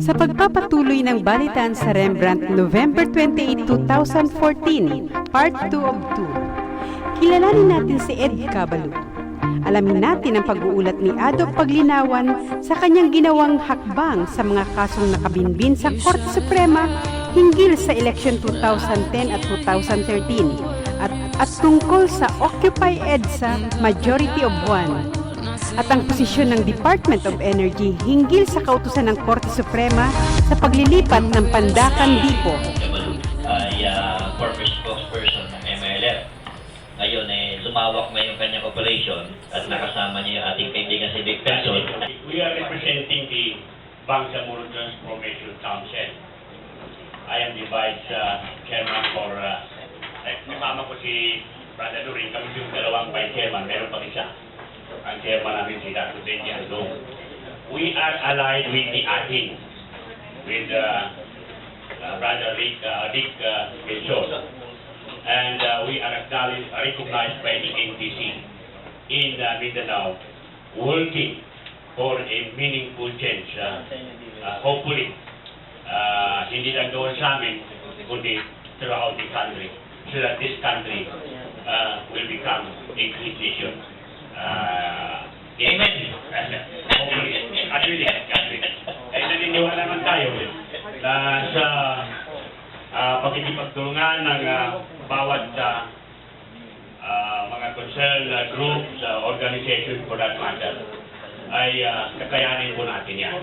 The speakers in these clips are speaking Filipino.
Sa pagpapatuloy ng balitan sa Rembrandt November 28, 2014, Part 2 of 2, kilalanin natin si Ed Cabalu. Alamin natin ang pag-uulat ni Ado Paglinawan sa kanyang ginawang hakbang sa mga kasong nakabinbin sa Korte Suprema hinggil sa election 2010 at 2013 at, at tungkol sa Occupy EDSA Majority of One at ang posisyon ng Department of Energy hinggil sa kautusan ng Korte Suprema sa paglilipat ng Pandakan Dipo. Ay uh, corporate spokesperson ng MLF. Ngayon, eh, lumawak na yung kanyang operation at nakasama niya yung ating kaibigan si Vic Penson. We are representing the Bangsamoro Transformation Council. I am the Vice uh, Chairman for, uh, eh, kasama ko si Brother Lurin, kami yung dalawang Vice Chairman, meron pang isa. Chairman. We are allied with the ATIN, with uh, uh, Brother Rick, uh, Rick uh, Gelson. And uh, we are acknowledged, recognized by the NTC in uh, Mindanao, working for a meaningful change. Uh, uh, hopefully, uh, hindi lang doon sa amin, kundi throughout the country, so that this country uh, will become a great nation. Uh, Amen. Willing, God willing. Eh, naniniwala naman tayo na sa uh, pakikipagtulungan ng ah, bawat ah, ah, mga concerned ah, groups, ah, organization for that matter, ay ah, kakayanin po natin yan.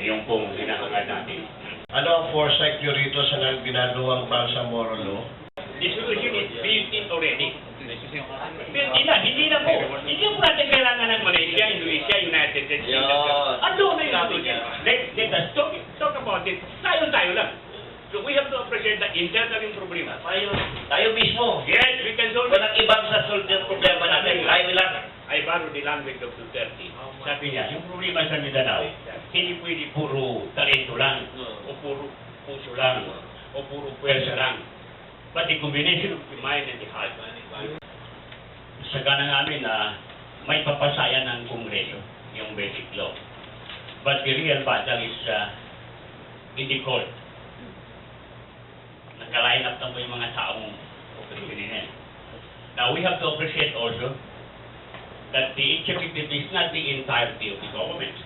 Yung pong hinahangad natin. Ano ang foresight nyo rito sa ginagawang Bangsamoro Law? The solution is built in already. Na, hindi na po. Hindi po natin kailangan ng Malaysia, Indonesia, United States. Yan. Ano na yung solution? Let, let us talk, talk about it. Tayo-tayo lang. So we have to appreciate the internal yung problema. Tayo, tayo mismo. Yes, we can solve it. Walang ibang sa solve yung problema natin. Tayo lang. I borrow the language of Duterte. Sabi niya, yung problema sa Mindanao, hindi pwede puro talento lang, o puro puso lang, o puro pwersa lang. But the combination of the mind and the heart. Sagana namin na may papasaya ng Kongreso, yung basic law. But the real battle is uh, in the court. Nagka-line up na po yung mga taong operasyonin. Now, we have to appreciate also that the executive is not the entirety of the government.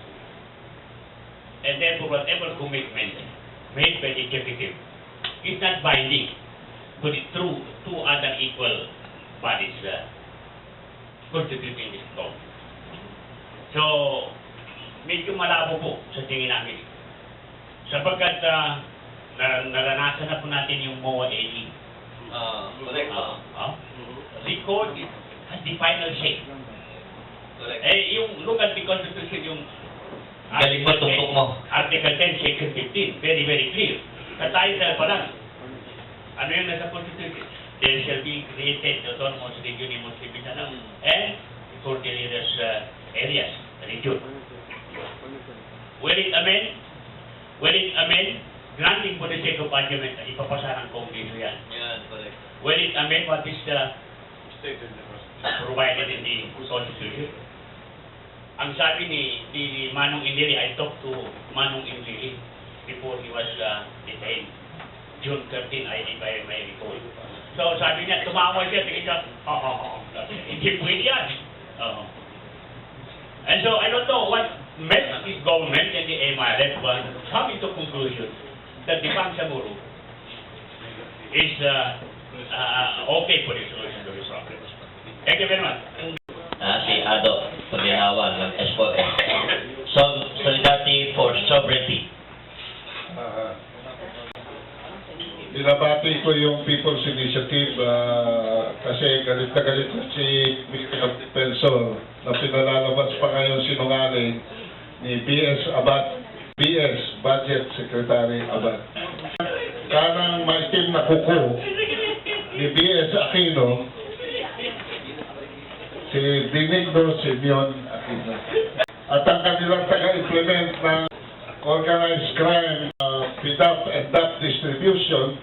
And therefore, whatever commitment made by the executive is not binding to the two, two other equal bodies uh, constituting this government. So, medyo malabo po sa tingin namin. Sapagkat uh, nar- naranasan na po natin yung MOA AE. Ah, correct. Uh, uh, the court is- has the final say. Correct. Eh, yung look at the Constitution, yung Galing mo, tumpok mo. Article 10, Section 15, very, very clear. Sa title pa lang, ano yung nasa Constitution? There shall be created autonomous region in Muslim Mindanao and for the various uh, areas, region. Will it amend? Will it amend? Granting for the sake of argument, ipapasa ng Kongreso yan. Yan, correct. Will it amend what is uh, provided in the Constitution? Ang sabi ni, ni Manong Indiri, I talked to Manong Indiri before he was uh, detained. June 13, I, if I may recall. So sabi niya, tumawa siya, tingin siya, oh, oh, oh, hindi pwede yan. Oo. And so I don't know what made this government and the MRF was coming to conclusion that the Bangsamoro is uh, uh, okay for the solution to this problem. Thank you very much. Ah, si Ado Paginawan ng SPOS. Sol Solidarity for Sovereignty. Ah, binabati ko yung People's Initiative ah, kasi galit na galit na si Mr. Penso na pinalalabas pa ngayon sinungaling ni BS Abad, BS Budget Secretary Abad. Kanang may team na kuko ni BS Aquino, si Benigno Simeon Aquino. At ang kanilang taga-implement ng organized crime, PDAP and DAP distribution,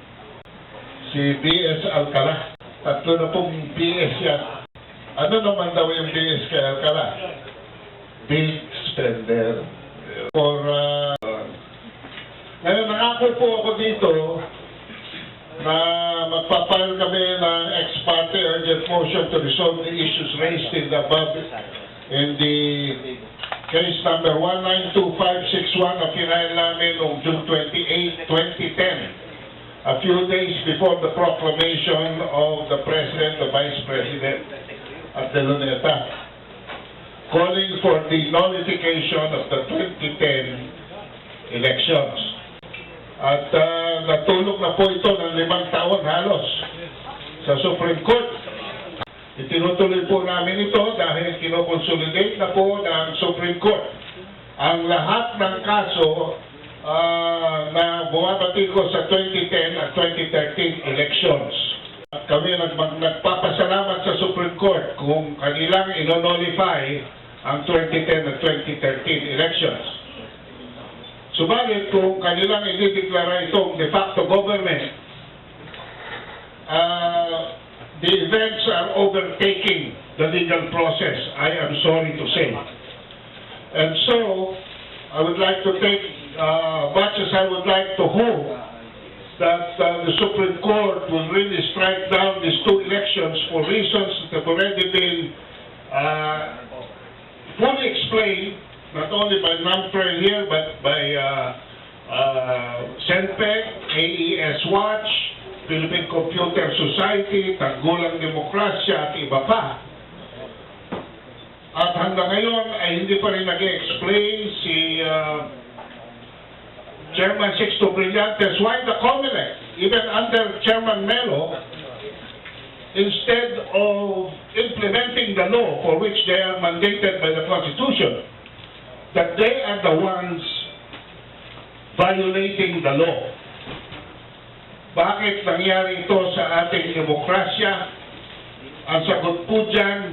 si BS Alcala. Tatlo na pong BS yan. Ano naman daw yung BS kay Alcala? Big spender. For uh, nangako po ako dito na magpapile kami ng ex parte urgent motion to resolve the issues raised in the above in the case number 192561 na final namin noong June 28, 2010, a few days before the proclamation of the President, the Vice President at the Luneta, calling for the nullification of the 2010 elections. At ah, natulog na po ito ng limang taon halos sa Supreme Court. Itinutuloy po namin ito dahil kinoconsolidate na po ng Supreme Court ang lahat ng kaso ah, na bumabati ko sa 2010 at 2013 elections. At kami nag nagpapasalamat sa Supreme Court kung kanilang inonolify ang 2010 at 2013 elections. Subalit kung kanilang idideklara itong de facto government, uh, the events are overtaking the legal process, I am sorry to say. And so, I would like to take, uh, much as I would like to hope that uh, the Supreme Court will really strike down these two elections for reasons that have already been uh, fully explained, not only by NAMPRE here, but by uh, uh, AES Watch, Philippine Computer Society, Tanggulang Demokrasya at iba pa. At hanggang ngayon ay hindi pa rin nag-explain si uh, Chairman Sixto Brillantes why the COMELEC, even under Chairman Melo, instead of implementing the law for which they are mandated by the Constitution, that they are the ones violating the law. Bakit nangyari ito sa ating demokrasya? Ang sagot po dyan,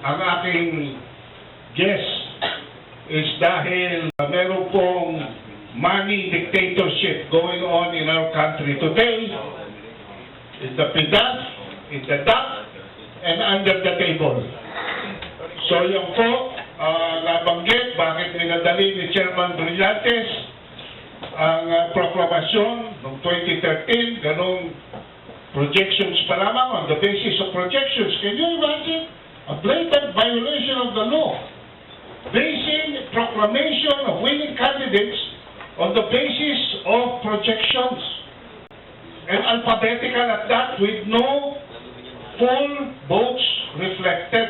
ang aking guess is dahil meron pong money dictatorship going on in our country today in the PIDAF, in the DAP, and under the table. So yung po, uh, nabanggit, bakit minadali ni Chairman Brillantes ang uh, proklamasyon noong 2013, ganong projections pa lamang on the basis of projections. Can you imagine? A blatant violation of the law. Basing proclamation of winning candidates on the basis of projections. And alphabetical at that with no full votes reflected.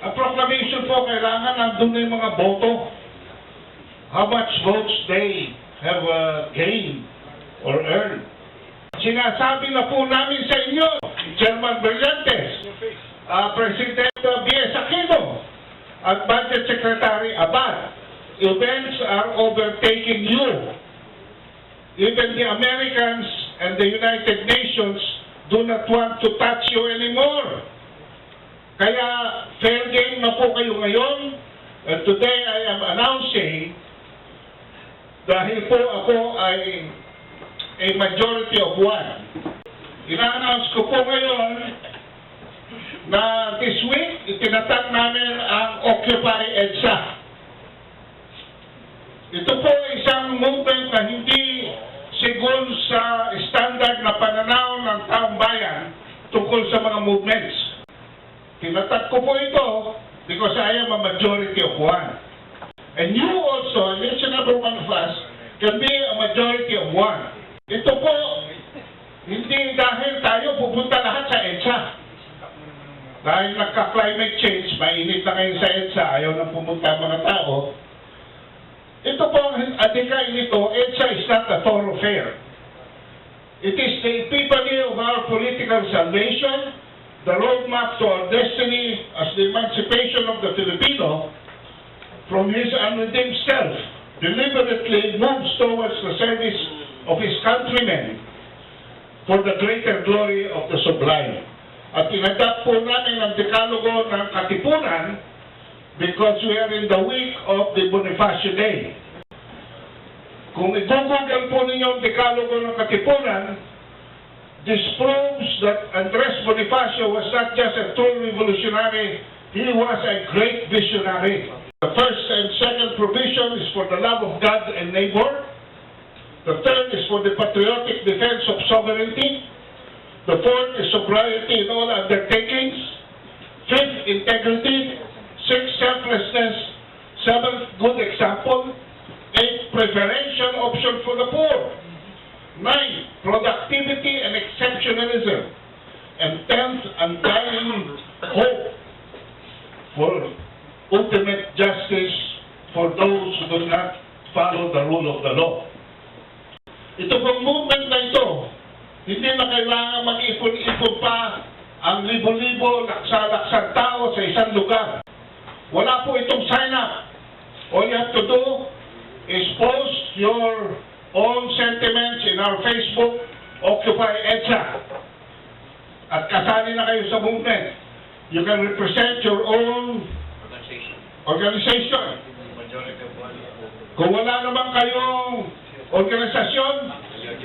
Ang proclamation po, kailangan nandun na yung mga boto. How much votes they have uh, gained or earned. Sinasabi na po namin sa inyo, Chairman Brillantes, uh, President uh, B.S. Aquino, at Budget Secretary Abad, events are overtaking you. Even the Americans and the United Nations do not want to touch you anymore. Kaya fair game na po kayo ngayon. And today I am announcing dahil po ako ay a majority of one. Ina-announce ko po ngayon na this week itinatag namin ang Occupy EDSA. Ito po isang movement na hindi sigol sa standard na pananaw ng taong bayan tungkol sa mga movements. Tinatag ko po ito because I am a majority of one. And you also, and each and every one of us, can be a majority of one. Ito po, hindi dahil tayo pupunta lahat sa EDSA. Dahil nagka-climate change, mainit na ngayon sa EDSA, ayaw na pumunta ang mga tao. Ito po ang adikain nito, EDSA is not a thoroughfare. It is the epiphany of our political salvation, the roadmap to our destiny as the emancipation of the Filipino from his unredeemed self, deliberately moves towards the service of his countrymen for the greater glory of the sublime. At inadapt po namin ang dekalogo ng Katipunan because we are in the week of the Bonifacio Day. Kung i-google po ninyo ang dekalogo ng Katipunan, this proves that Andres Bonifacio was not just a true revolutionary, he was a great visionary. The first and second provision is for the love of God and neighbor. The third is for the patriotic defense of sovereignty. The fourth is sobriety in all undertakings. Fifth, integrity. Sixth, selflessness. Seventh, good example. Eighth, preferential option for the poor. Nine, productivity and exceptionalism. And tenth, undying hope for ultimate justice for those who do not follow the rule of the law. Ito pong movement na ito, hindi na kailangan mag-ipon-ipon pa ang libo-libo, laksa-laksang tao sa isang lugar. Wala po itong sign up. All you have to do is post your own sentiments in our Facebook, Occupy EDSA. At kasali na kayo sa movement. You can represent your own organization. Kung wala naman kayong organisasyon,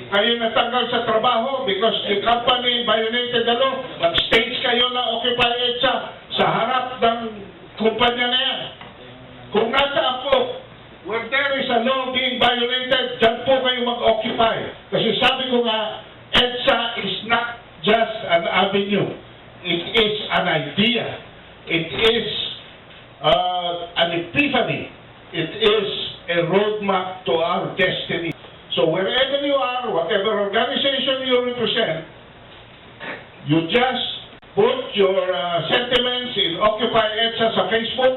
kayo natanggal sa trabaho because the company violated the law, mag-stage kayo na Occupy EDSA sa harap ng kumpanya na yan. Kung nasaan po, where there is a law being violated, dyan po kayo mag-occupy. Kasi sabi ko nga, EDSA is not just an avenue. It is an idea. It is uh, an epiphany. It is a roadmap to our destiny. So wherever you are, whatever organization you represent, you just put your uh, sentiments in Occupy EDSA sa Facebook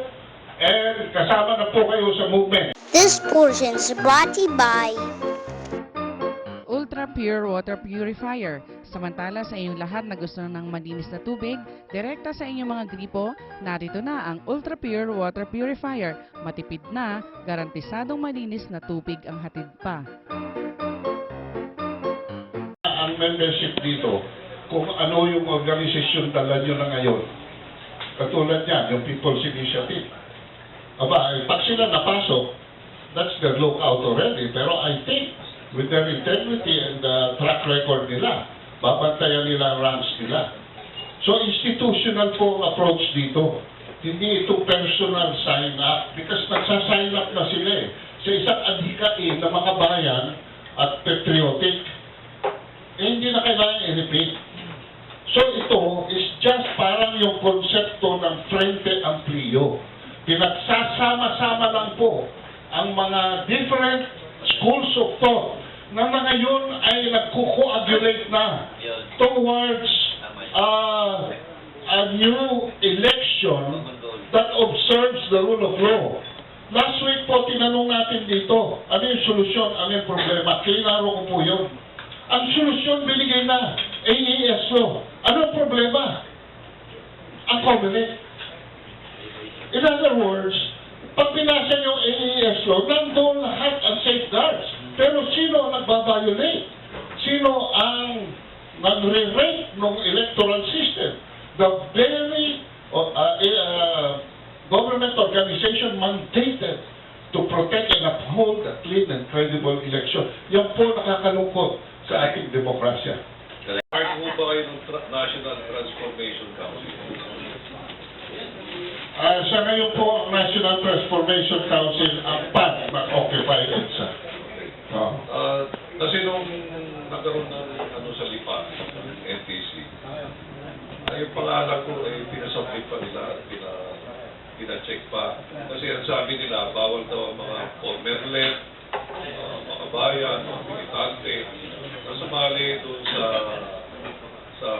and kasama na po kayo sa movement. This portion is brought to you by Pure Water Purifier. Samantala sa inyong lahat na gusto ng malinis na tubig, direkta sa inyong mga gripo, narito na ang Ultra Pure Water Purifier. Matipid na, garantisadong malinis na tubig ang hatid pa. Ang membership dito, kung ano yung organisasyon dala nyo na ngayon. Katulad yan, yung People's Initiative. Aba, pag sila napasok, that's their lookout already. Pero I think, with their integrity and uh, track record nila, babantayan nila ang ranks nila. So, institutional po ang approach dito. Hindi ito personal sign up because nagsa-sign up na sila eh. Sa isang adhikain na makabayan at patriotic, eh, hindi na kailangan i-repeat. So ito is just parang yung konsepto ng Frente Amplio. Pinagsasama-sama lang po ang mga different schools of thought na na ngayon ay nagkukoagulate na towards uh, a new election that observes the rule of law. Last week po, tinanong natin dito, ano yung solusyon, ano yung problema? Kailangan ko po yun. Ang solusyon binigay na, AES law. Ano ang problema? Ang covenant. In other words, pag pinasa yung AES law, nandun lahat ang safeguards. Pero sino ang nagbabiolate? Sino ang nagre-rate ng electoral system? The very uh, uh, government organization mandated to protect and uphold a clean and credible election. Yan po nakakalungkot sa ating demokrasya. Part mo ba kayo ng National Transformation Council? Ah, sa ngayon po, ang National Transformation Council ang PAD mag-occupy EDSA. Oh. Ah, kasi nung nagkaroon ng ano sa Lipa, NTC, ay yung pangalan ko ay pinasubmit pa nila at pina, pina-check pa. Kasi ang sabi nila, bawal daw ang mga former left, ah, mga bayan, mga militante, na sumali doon sa sa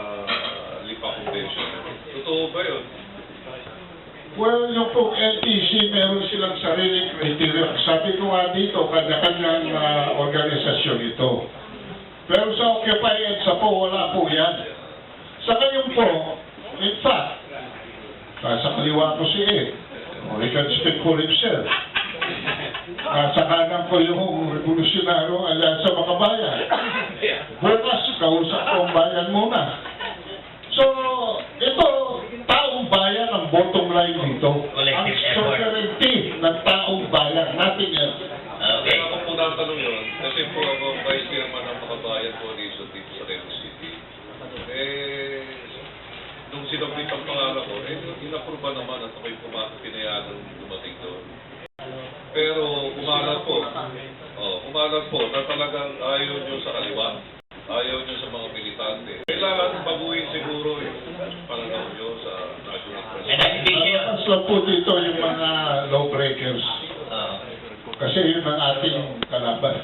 Lipa Convention. Totoo ba yun? Well, yung pong NTC, meron silang sariling criteria. Sabi ko nga dito, kanya-kanyang ah, organisasyon ito. Pero sa Occupy EDSA po, wala po yan. Sa ngayon po, in fact, nasa kaliwa ko si Ed. Oh, he can speak for himself. Nasa kanan ko yung revolusyonaryo alyansa makabayan. Bukas, kausap ko ang bayan muna. So, ito, bayan ang bottom line dito. Ang Collective effort. sovereignty ng taong bayan, nothing else. Okay. Ako po natanong yun, kasi po ako vice chairman ng Makabayan Coalition dito sa Quezon City. Eh, nung sinabit ang pangalan ko, eh, inapruba naman at ako'y pumasok pinayagan dumating doon. Pero umalat po, oh, umalag po na talagang ayaw nyo sa kaliwa, ayaw nyo sa mga militante. Kailangan baguhin siguro yung pananaw nyo sa And. I think you, Mas lang po dito yung mga lawbreakers. uh, Kasi yun ang ating kalaban.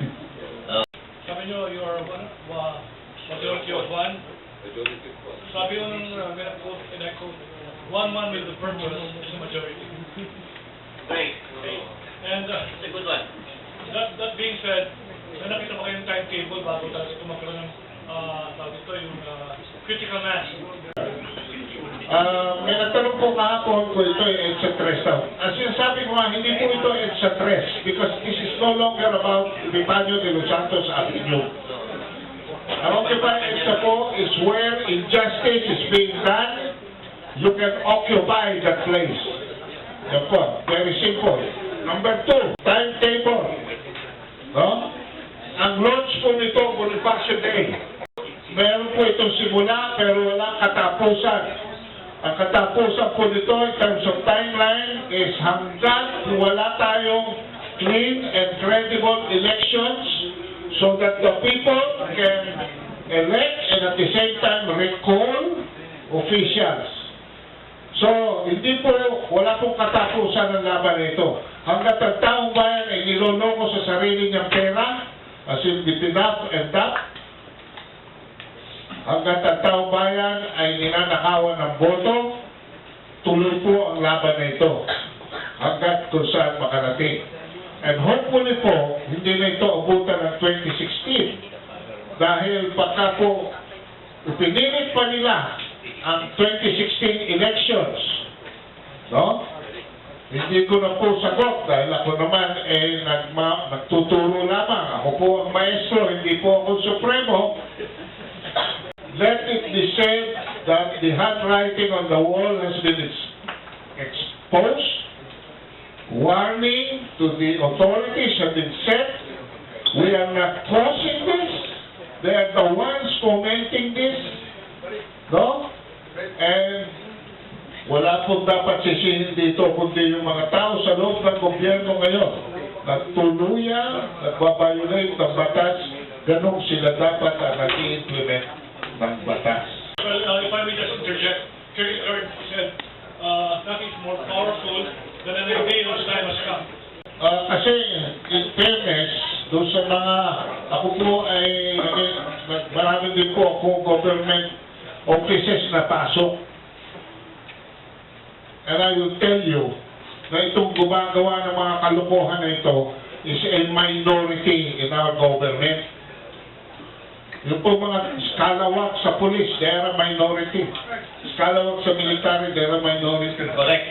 Sabi nyo, you are one, wa- majority of one. Majority po. Sabi nyo nung, uh, gonna quote, and I quote, one man with the purpose is a majority. great. And, uh, It's a good one. that, that being said, may nakita ba kayong timetable bago talaga ito magkaroon ng, uh, tawag ito, yung, uh, critical mass? Ah, may nagtanong po kahapon kung ito ay EDSA 3 daw. Ang sinasabi ko nga, hindi po ito EDSA 3 because this is no longer about Epifanio de los Santos Avenue. Ang Occupy EDSA po is where injustice is being done, you can occupy that place. Yan po, very simple. Number two, timetable. No? Ang launch po nito, Bonifacio Day. Meron po itong simula pero walang katapusan. Ang katapusan po nito in terms of timeline is hanggang wala tayong clean and credible elections so that the people can elect and at the same time recall officials. So, hindi po, wala pong katapusan ng laban na ito. Hanggat ang taong bayan ay niloloko sa sarili niyang pera, as in the pinap and tap, hanggat ang taong bayan ay ninanakawan ng boto, tuloy po ang laban na ito hanggat kung saan makarating. And hopefully po, hindi na ito abutan ng 2016 dahil pagka po ipinilit pa nila ang 2016 elections, no? Hindi ko na po sagot dahil ako naman eh nagma, nagtuturo lamang. Ako po ang maestro, hindi po ako supremo. Let it be said that the handwriting on the wall has been ex- exposed. Warning to the authorities have been set. We are not causing this. They are the ones fomenting this. No? And wala pong dapat sisihin dito kundi yung mga tao sa loob ng gobyerno ngayon na tuluyan, nagbabiolate ng batas, ganun sila dapat ang nag-i-implement ng batas. Well, uh, if I may just interject, Kierkegaard said, uh, nothing's more powerful than an idea whose time has come. Ah, kasi in fairness, doon sa mga, ako po ay, marami din po ako government offices na pasok. And I will tell you na itong gumagawa ng mga kalokohan na ito is a minority in our government. Yung po mga skalawak sa police, they are a minority. Skalawak sa military, they are a minority. Correct.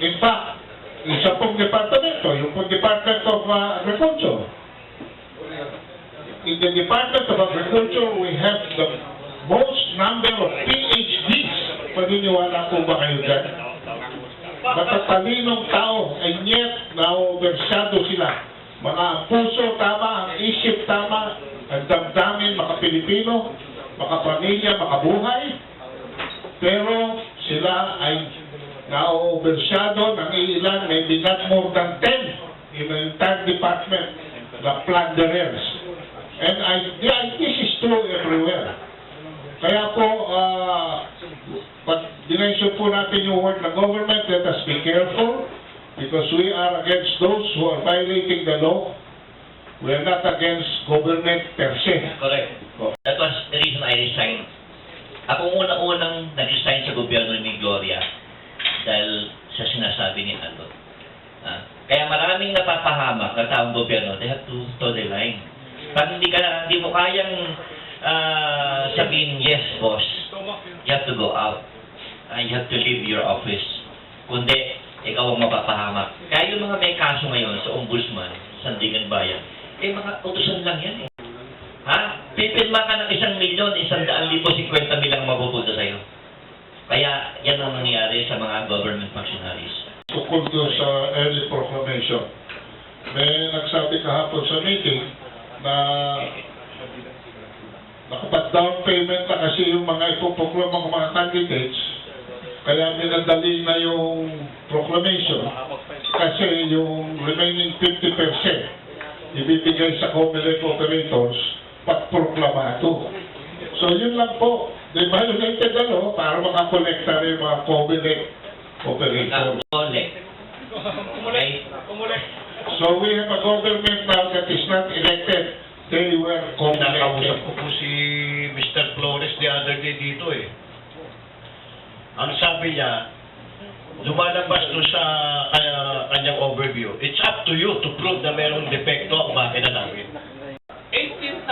In fact, isa pong departamento, yung pong Department of uh, Agriculture. In the Department of Agriculture, we have the most number of PhDs. Paniniwala po ba kayo dyan? Matatalinong tao, and yet, na-overshadow sila. Mga puso tama, ang isip tama, ang damdamin, maka-Pilipino, maka-pamilya, makabuhay. Pero sila ay na-overshadow ng ilan, maybe not more than 10 in the entire department, the plunderers. And I, yeah, this is true everywhere. Kaya po, uh, pag dinensyon po natin yung word na government, let us be careful because we are against those who are violating the law. We are not against government per se. Correct. That was the reason I resigned. Ako unang-unang nag-resign sa gobyerno ni Gloria dahil sa sinasabi ni Aldo. Ah, kaya maraming napapahamak na taong gobyerno, they have to toe the line. Pag hindi ka hindi mo kayang ah, sabihin, yes, boss, you have to go out. Ah, you have to leave your office. Kundi, ikaw ang mapapahamak. Kaya yung mga may kaso ngayon sa ombudsman, Sandigan Bayan, eh mga utusan lang yan eh. Ha? Pipilma ka ng isang milyon, isang daan libo, 50 mil ang mapupunta sa'yo. Kaya yan ang nangyayari sa mga government functionaries. Tukol doon sa early proclamation. May nagsabi kahapon sa meeting na nakapag-down payment na kasi yung mga ipopoklamang mga candidates kaya minadali na yung proclamation kasi yung remaining 50% ibibigay sa Comelec operators pag proklamado. So yun lang po. Di ba united ano, para makakolekta rin yung mga Comelec operators. Kumulek. So we have a government now that is not elected. They were Nakausap Comelec. ko po si Mr. Flores the other day dito eh. Ang sabi niya, lumalabas doon sa kanyang overview, it's up to you to prove na merong depekto ang makina namin. 18,000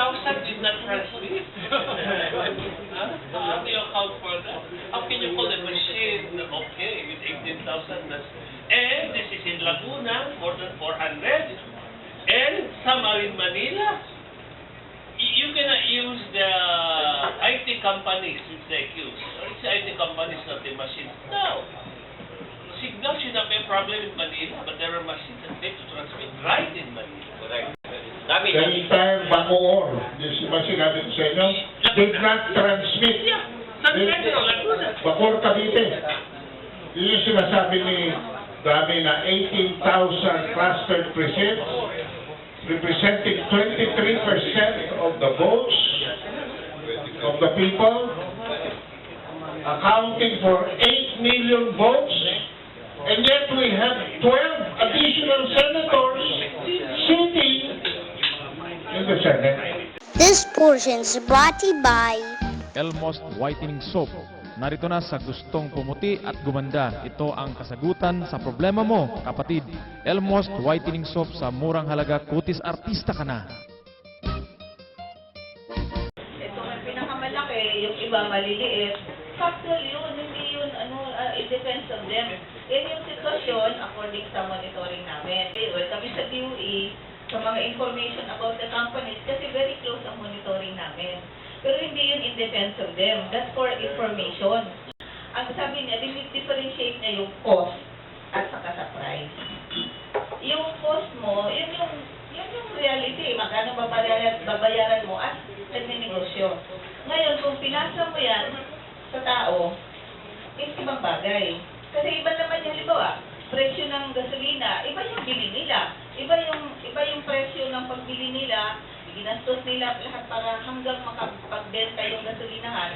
did not transmit. huh? How do you account for that? How can you call a machine okay with 18,000? That's, and this is in Laguna, more than 400. And some are in Manila. Y- You cannot use the IT companies, it's the accused. It's the IT companies, not the machines. No. Signal should not be a problem in Manila, but there are machines that need to transmit right in Manila. Correct. Dami The entire Bacoor, yung si ba sinabi ko sa inyo, did not transmit. Yeah, San Pedro, Laguna. Bacoor Cavite. Sinasabi ni Dami na 18,000 clustered precincts representing 23% of the votes of the people, accounting for 8 million votes, and yet we have 12 additional senators sitting in the Senate. This portion is brought to you by Elmost Whitening Soap. Narito na sa gustong pumuti at gumanda. Ito ang kasagutan sa problema mo, kapatid. Elmost Whitening Soap sa murang halaga kutis artista ka na. Ito nga pinakamalaki, yung iba maliliit. Factual yun, hindi yun, ano, uh, it depends on them. Yan yung sitwasyon according sa monitoring namin. Well, kami sa DOE, sa mga information about the companies, kasi very close ang monitoring namin. Pero hindi yun in defense of them. That's for information. Ang sabi niya, differentiate niya yung cost at saka sa price. Yung cost mo, yun yung, yun yung reality. Magkano babayaran, babayaran mo at nagnenegosyo. Ngayon, kung pinasa mo yan sa tao, is ibang bagay. Kasi iba naman yung halimbawa, presyo ng gasolina, iba yung bili nila. Iba yung, iba yung presyo ng pagbili nila, ginastos nila lahat para hanggang makapagbenta yung gasolinahan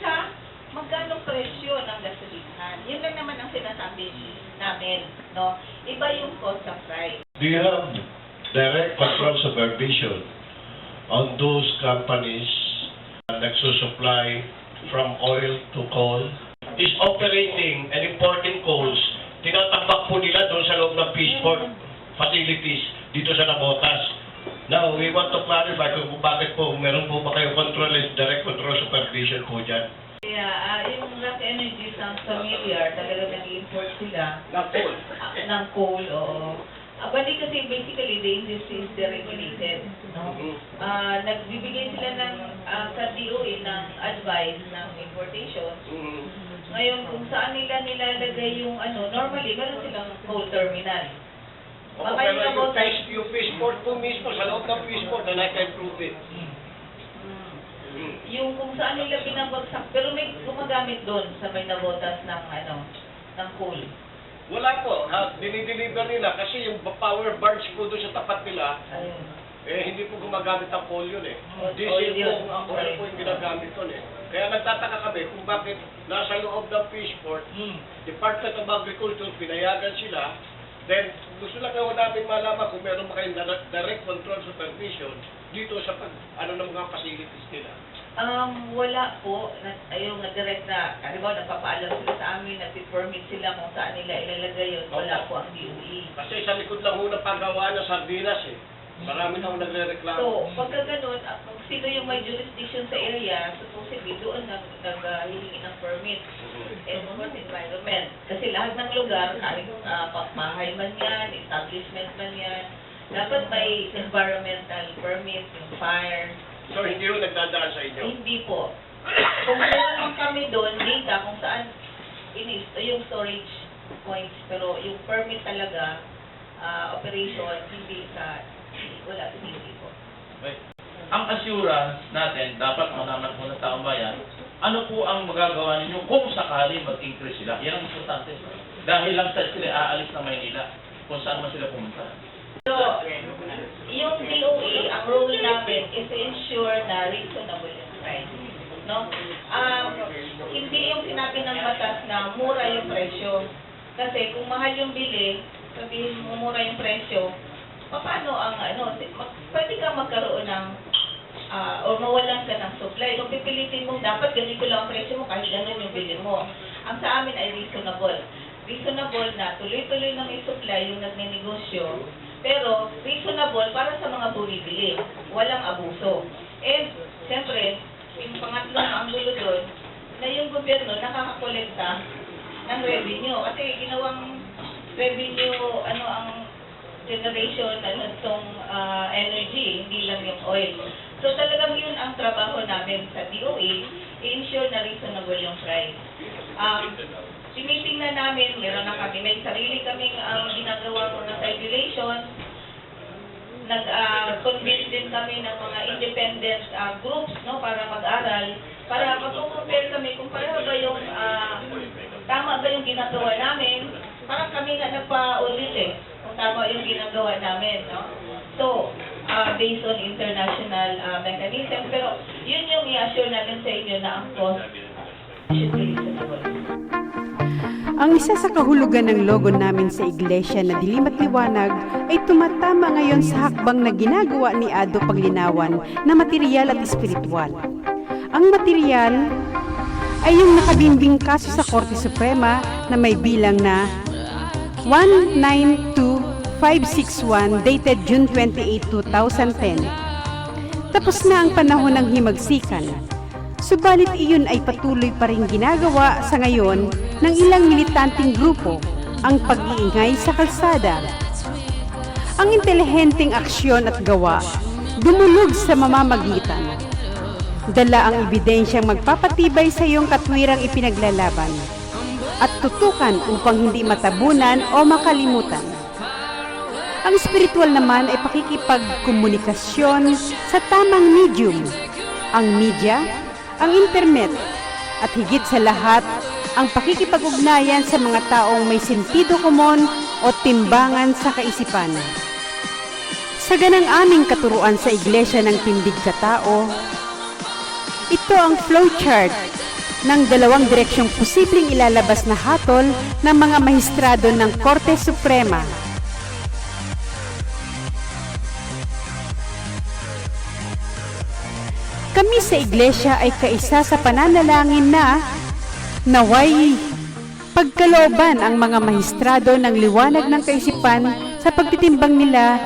sa magkano presyo ng gasolinahan. Yun lang naman ang sinasabi namin, no? Iba yung cost sa price. Do you have direct control supervision on those companies na nagsusupply from oil to coal? Is operating and importing coals, tinatambak po nila doon sa loob ng Peaceport facilities dito sa Nabotas. Now, we want to clarify kung bakit po meron po ba kayo control and direct control supervision po dyan. Kaya ah, yung Rock Energy sounds familiar, talaga nag-import sila. Ng coal? ng coal, oo. Ah, bali kasi basically the industry is deregulated. No? Ah, nagbibigay sila ng uh, sa DOE ng advice ng importation. Ngayon, kung saan nila nilalagay yung ano, normally meron silang coal terminal. Baka yung about yung Peaceport po mismo, sa loob ng Peaceport, na naka-improve it. Mm. yung kung saan nila binabagsak, pero may gumagamit doon sa may nabotas ng ano, ng coal. Wala po, ha, dinideliver nila kasi yung power barge po doon sa tapat nila, Ayun. eh hindi po gumagamit ng coal yun eh. Oh, Diesel oil po, yun. ang oil po yung ginagamit doon eh. Kaya nagtataka kami kung bakit nasa loob ng Peaceport, Department of Agriculture, pinayagan sila, then gusto lang naman namin malaman kung meron ba kayong direct- control supervision dito sa pag, ano ng mga facilities nila. Um, wala po, na, ayun na direct na, halimbawa nagpapaalam sila sa amin, nagpi-permit sila kung saan nila ilalagay yun, wala po ang DOE. Kasi sa likod lang ho ng paggawa ng sardinas eh. Marami na ho nagre-reklamo. So, pagka ganun, ah, kung sino yung may jurisdiction sa area, supposedly doon nag, naghihingi ng permit. And what environment. Kasi lahat ng lugar, kahit uh, bahay man yan, establishment man yan, dapat may environmental permit, yung fire, So hindi ho nagdadaan sa inyo. Hindi po. Kung meron kami doon, data kung saan inis, yung storage points, pero yung permit talaga, ah, operation, hindi sa, wala, hindi po. Ang assurance natin, dapat malaman ng taong bayan, ano po ang magagawa ninyo kung sakali mag-increase sila. Yan ang importante. Dahil lang sa sila aalis na Maynila, kung saan man sila pumunta. So, yung DOE, ang role namin is to ensure na reasonable yung price. No? Um, hindi yung sinabi ng batas na mura yung presyo. Kasi kung mahal yung bili, sabihin mo mura yung presyo, paano ang ano, pwede kang magkaroon ng ah, or mawalan ka ng supply. Kung pipilitin mo, dapat ganito lang ang presyo mo kahit ganun yung bili mo. Ang sa amin ay reasonable. Reasonable na tuloy-tuloy na may supply yung nagnenegosyo, pero reasonable para sa mga bumibili. Walang abuso. And, siyempre, yung pangatlong anggulo doon, na yung gobyerno nakakakolekta ng revenue. Kasi ginawang revenue, ano ang generation, ano itong ah, energy, hindi lang yung oil. So talagang yun ang trabaho namin sa DOE, i-ensure na reasonable yung price. Um, tinitingnan namin, meron na kami, may sarili kaming um, ginagawa mga regulations, nag-convince din kami ng mga independent ah, groups no para mag-aral para mag-compare kami kung pareho ba yung ah, tama ba yung ginagawa namin parang kami nga nagpa-audit eh tama yung ginagawa namin no? So ah, based on international ah, mechanism. Pero yun yung i-assure namin sa inyo na ang cost Ang isa sa kahulugan ng logo namin sa iglesia na dilim at liwanag ay tumatama ngayon sa hakbang na ginagawa ni Ado Paglinawan na material at espiritual. Ang material ay yung nakabimbing kaso sa Korte Suprema na may bilang na 192561 dated June 28, 2010. Tapos na ang panahon ng himagsikan. Subalit iyon ay patuloy pa rin ginagawa sa ngayon ng ilang militanteng grupo ang pag-iingay sa kalsada. Ang intelihenteng aksyon at gawa dumulog sa mamamagitan. Dala ang ebidensyang magpapatibay sa iyong katwirang ipinaglalaban at tutukan upang hindi matabunan o makalimutan. Ang spiritual naman ay pakikipagkomunikasyon sa tamang medium, ang media, ang internet, at higit sa lahat, ang pakikipag-ugnayan sa mga taong may sentido komon o timbangan sa kaisipan. Sa ganang aming katuruan sa Iglesia ng Tindig Katao, ito ang flowchart ng dalawang direksyong posibleng ilalabas na hatol ng mga mahistrado ng Korte Suprema. Kami sa iglesia ay kaisa sa pananalangin na naway pagkalooban ang mga mahistrado ng liwanag ng kaisipan sa pagtitimbang nila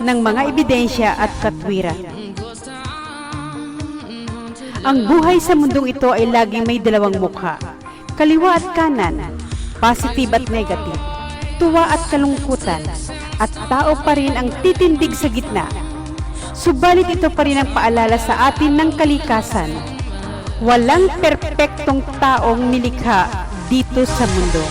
ng mga ebidensya at katwiran. Ang buhay sa mundong ito ay laging may dalawang mukha, kaliwa at kanan, positive at negative, tuwa at kalungkutan, at tao pa rin ang titindig sa gitna. Subalit ito pa rin ang paalala sa atin ng kalikasan. Walang perpektong taong nilikha dito sa mundo.